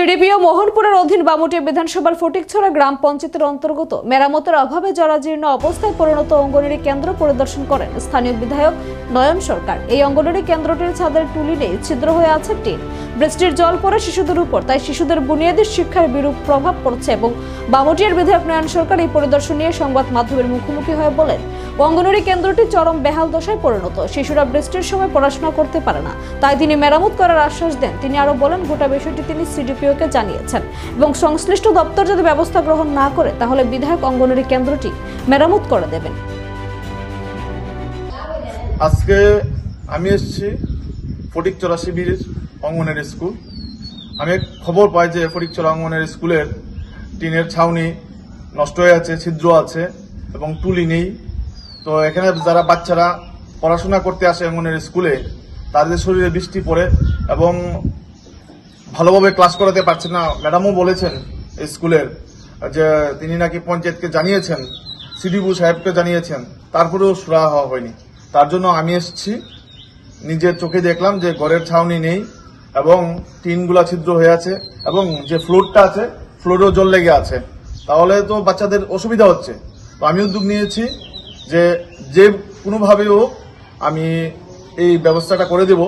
CDPO মোহনপুরের অধীন বামুটি বিধানসভার ফটিকছড়া গ্রাম পঞ্চায়েতের অন্তর্গত মেরামতের অভাবে জরাজীর্ণ অবস্থায় পরিণত অঙ্গনওয়াড়ি কেন্দ্র পরিদর্শন করেন স্থানীয় বিধায়ক নয়ন সরকার। এই অঙ্গনওয়াড়ি কেন্দ্রটির ছাদের টুলি নেই ছিদ্র হয়ে আছে টিন। বৃষ্টির জল পড়ে শিশুদের উপর, তাই শিশুদের বুনিয়াদী শিক্ষার বিরূপ প্রভাব পড়ছে এবং বামুটিয়ার বিধায়ক নয়ন সরকার এই পরিদর্শন নিয়ে সংবাদ মাধ্যমের মুখোমুখি হয়ে বলেন অঙ্গনওয়াড়ি কেন্দ্রটি চরম বেহাল দশায় পরিণত। শিশুরা বৃষ্টির সময় পড়াশোনা করতে পারে না। তাই তিনি মেরামত করার আশ্বাস দেন। তিনি আরও বলেন, গোটা বিষয়টি তিনি সিডিপিওকে জানিয়েছেন এবং সংশ্লিষ্ট দপ্তর যদি ব্যবস্থা গ্রহণ না করে, তাহলে বিধায়ক অঙ্গনওয়াড়ি কেন্দ্রটি মেরামত করে দেবেন। আজকে আমি এসেছি ফটিকচরা শিবির অঙ্গনের স্কুল। আমি খবর পাই যে ফটিকচরা অঙ্গনের স্কুলের টিনের ছাউনি নষ্ট হয়ে আছে, ছিদ্র আছে এবং টুলি নেই। তো এখানে যারা বাচ্চারা পড়াশোনা করতে আসে অঙ্গনের স্কুলে, তাদের শরীরে বৃষ্টি পড়ে এবং ভালোভাবে ক্লাস করাতে পারছে না। ম্যাডামও বলেছেন স্কুলের যে তিনি নাকি পঞ্চায়েতকে জানিয়েছেন সিডিবু সাহেবকে জানিয়েছেন, তারপরেও সুরা হওয়া হয়নি। তার জন্য আমি এসেছি, নিজের চোখে দেখলাম যে ঘরের ছাউনি নেই। এবং টিনগুলা ছিদ্র হয়ে আছে, এবং যে ফ্লোরটা আছে, ফ্লোরেও জল লেগে আছে। তাহলে তো বাচ্চাদের অসুবিধা হচ্ছে। তো আমি উদ্যোগ নিয়েছি যে যে কোনোভাবে হোক আমি এই ব্যবস্থাটা করে দেব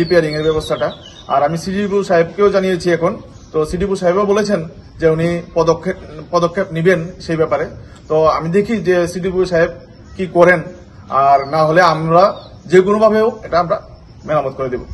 রিপেয়ারিং এর ব্যবস্থাটা। আর আমি সিডিপু সাহেবকেও জানিয়েছি এখন। তো সিডিপু সাহেবও বলেছেন যে উনি পদক্ষেপ পদক্ষেপ নেবেন সেই ব্যাপারে। তো আমি দেখি যে সিডিপু সাহেব কি করেন। আর না হলে আমরা যে কোনোভাবে হোক, এটা আমরা মেরামত করে দেবো।